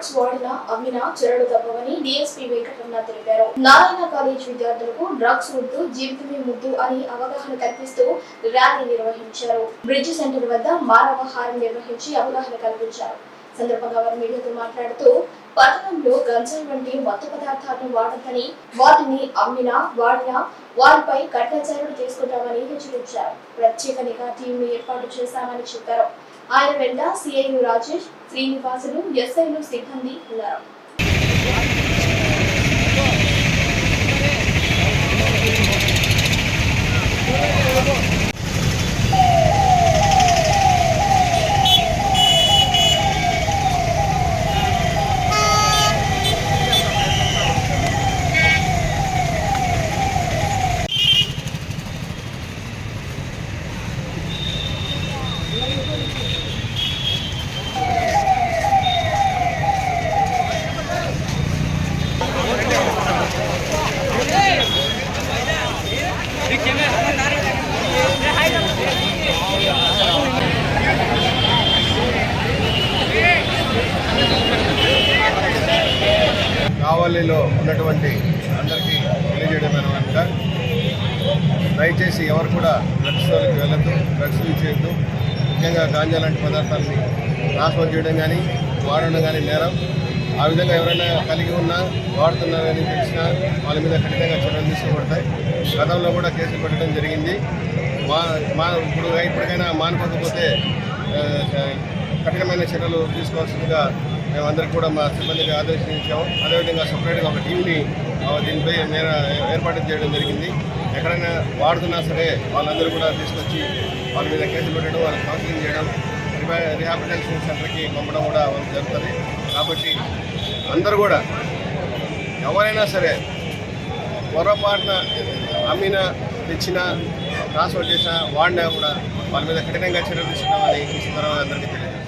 Drugs వాడిన అమ్మిన చెరడు తప్పవని డిఎస్పీ వెంకటరమణ తెలిపారు. నారాయణ కాలేజ్ విద్యార్థులకు డ్రగ్స్ ముద్దు జీవితమే ముద్దు అని అవగాహన కల్పిస్తూ ర్యాలీ నిర్వహించారు. బ్రిడ్జ్ సెంటర్ వద్ద మానవహారం నిర్వహించి అవగాహన కల్పించారు. సందర్భంగా వారు మీడియాతో మాట్లాడుతూ పట్టణంలో గంజాయి వంటి మత్తు పదార్థాలను వాడద్దని వాటిని అమ్మినా వాడినా వారిపై కఠిన చర్యలు తీసుకుంటామని హెచ్చరించారు. ప్రత్యేక నిఘా టీంను ఏర్పాటు చేశామని చెప్పారు. ఆయన వెంట సిఐయు రాజేష్ శ్రీనివాసులు ఎస్ఐలు సిబ్బంది ఉన్నారు. కావలిలో ఉన్నటువంటి అందరికీ తెలియజేయడం అనమాట దయచేసి ఎవరు కూడా డ్రగ్స్ వాళ్ళకి వెళ్ళొద్దు డ్రగ్స్ ఇచ్చేయద్దు ముఖ్యంగా గాంజా లాంటి పదార్థాలని ట్రాన్స్ఫర్ చేయడం కానీ వాడడం కానీ నేరం. ఆ విధంగా ఎవరైనా కలిగి ఉన్నా వాడుతున్నారని తెలిసినా వాళ్ళ మీద కఠినంగా చర్యలు తీసుకోబడతాయి. గతంలో కూడా కేసులు పెట్టడం జరిగింది. మా మా ఇప్పుడు ఇప్పటికైనా మానుకోకపోతే కఠినమైన చర్యలు తీసుకోవాల్సిందిగా మేమందరికీ కూడా మా సిబ్బందికి ఆదేశించాము అదేవిధంగా సపరేట్గా ఒక టీంని దీనిపై మేర ఏర్పాటు చేయడం జరిగింది. ఎక్కడైనా వాడుతున్నా సరే వాళ్ళందరూ కూడా తీసుకొచ్చి వాళ్ళ మీద కేసులు పెట్టడం వాళ్ళకి కౌన్సిలింగ్ చేయడం రిహాబిలిటేషన్ సెంటర్కి పంపడం కూడా జరుగుతుంది. కాబట్టి అందరూ కూడా ఎవరైనా సరే పొరపాటున అమ్మిన తెచ్చిన ట్రాన్స్ఫర్ చేసిన వాడినా కూడా వాళ్ళ మీద కఠినంగా చర్యలు తీసుకున్నామని ఈ సందర్భంగా అందరికీ తెలియదు